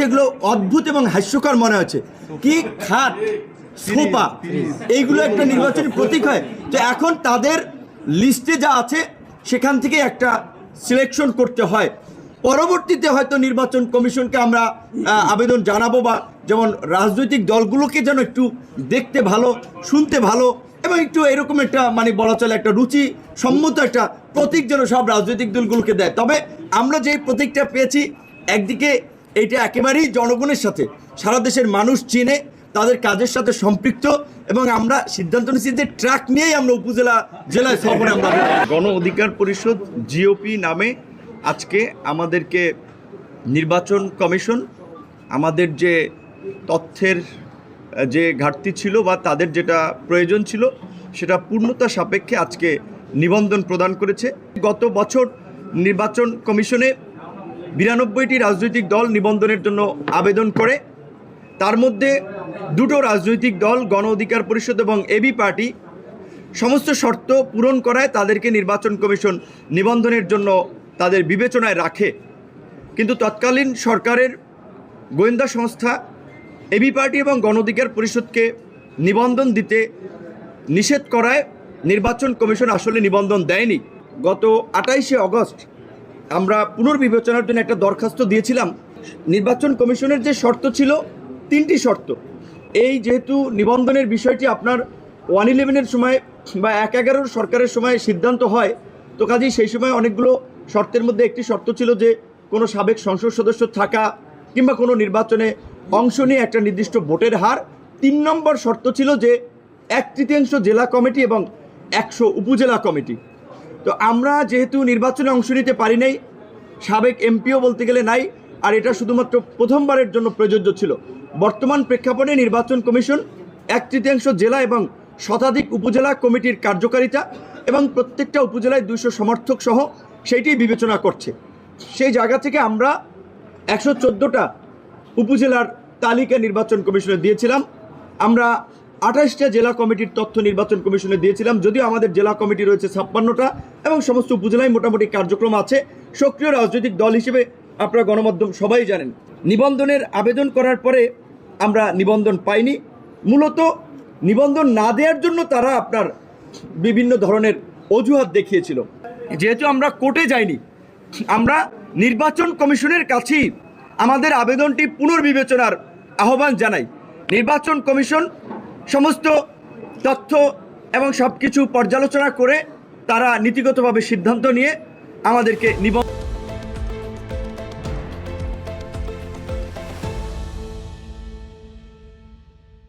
যেগুলো অদ্ভুত এবং হাস্যকর মনে হচ্ছে। কি খাট, সোফা, এইগুলো একটা নির্বাচনী প্রতীক হয়। তো এখন তাদের লিস্টে যা আছে, সেখান থেকে একটা সিলেকশন করতে হয়। পরবর্তীতে হয়তো নির্বাচন কমিশনকে আমরা আবেদন জানাব বা যেমন রাজনৈতিক দলগুলোকে যেন একটু দেখতে ভালো, শুনতে ভালো এবং একটু এরকম একটা মানে বলা চলে একটা রুচি সম্মত একটা প্রতীক যেন সব রাজনৈতিক দলগুলোকে দেয়। তবে আমরা যে প্রতীকটা পেয়েছি, একদিকে এইটা একেবারেই জনগণের সাথে। সারা দেশের মানুষ চেনে, তাদের কাজের সাথে সম্পৃক্ত এবং আমরা সিদ্ধান্ত নিচ্ছি যে ট্রাক নিয়েই আমরা উপজেলা, জেলায় সফরে আমরা গণ অধিকার পরিষদ জিওপি নামে আজকে আমাদেরকে নির্বাচন কমিশন আমাদের যে তথ্যের যে ঘাটতি ছিল বা তাদের যেটা প্রয়োজন ছিল, সেটা পূর্ণতা সাপেক্ষে আজকে নিবন্ধন প্রদান করেছে। গত বছর নির্বাচন কমিশনে বিরানব্বইটি রাজনৈতিক দল নিবন্ধনের জন্য আবেদন করে। তার মধ্যে দুটো রাজনৈতিক দল, গণ অধিকার পরিষদ এবং এবি পার্টি, সমস্ত শর্ত পূরণ করায় তাদেরকে নির্বাচন কমিশন নিবন্ধনের জন্য তাদের বিবেচনায় রাখে। কিন্তু তৎকালীন সরকারের গোয়েন্দা সংস্থা, এবি পার্টি এবং গণ অধিকার পরিষদকে নিবন্ধন দিতে নিষেধ করায় নির্বাচন কমিশন আসলে নিবন্ধন দেয়নি। গত আটাইশে অগস্ট আমরা পুনর্বিবেচনার জন্য একটা দরখাস্ত দিয়েছিলাম। নির্বাচন কমিশনের যে শর্ত ছিল, তিনটি শর্ত। এই যেহেতু নিবন্ধনের বিষয়টি আপনার ওয়ান ইলেভেনের সময় বা এক এগারোর সরকারের সময় সিদ্ধান্ত হয়, তো কাজেই সেই সময় অনেকগুলো শর্তের মধ্যে একটি শর্ত ছিল যে কোনো সাবেক সংসদ সদস্য থাকা কিংবা কোনো নির্বাচনে অংশ নিয়ে একটা নির্দিষ্ট ভোটের হার। তিন নম্বর শর্ত ছিল যে এক তৃতীয়াংশ জেলা কমিটি এবং একশো উপজেলা কমিটি। তো আমরা যেহেতু নির্বাচনে অংশ নিতে পারি নাই, সাবেক এমপিও বলতে গেলে নাই, আর এটা শুধুমাত্র প্রথমবারের জন্য প্রযোজ্য ছিল। বর্তমান প্রেক্ষাপটে নির্বাচন কমিশন এক তৃতীয়াংশ জেলা এবং শতাধিক উপজেলা কমিটির কার্যকারিতা এবং প্রত্যেকটা উপজেলায় দুইশো সমর্থক সহ সেইটি বিবেচনা করছে। সেই জায়গা থেকে আমরা একশো চোদ্দোটা উপজেলার তালিকা নির্বাচন কমিশনে দিয়েছিলাম। আমরা আঠাশটা জেলা কমিটির তথ্য নির্বাচন কমিশনে দিয়েছিলাম। যদিও আমাদের জেলা কমিটি রয়েছে ছাপ্পান্নটা এবং সমস্ত উপজেলায় মোটামুটি কার্যক্রম আছে। সক্রিয় রাজনৈতিক দল হিসেবে আপনারা গণমাধ্যম সবাই জানেন। নিবন্ধনের আবেদন করার পরে আমরা নিবন্ধন পাইনি। মূলত নিবন্ধন না দেওয়ার জন্য তারা আপনার বিভিন্ন ধরনের অজুহাত দেখিয়েছিল। যেহেতু আমরা কোর্টে যাইনি, আমরা নির্বাচন কমিশনের কাছেই আমাদের আবেদনটি পুনর্বিবেচনার আহ্বান জানাই। নির্বাচন কমিশন সমস্ত তথ্য এবং সব কিছু পর্যালোচনা করে তারা নীতিগতভাবে সিদ্ধান্ত নিয়ে আমাদেরকে নিবন্ধন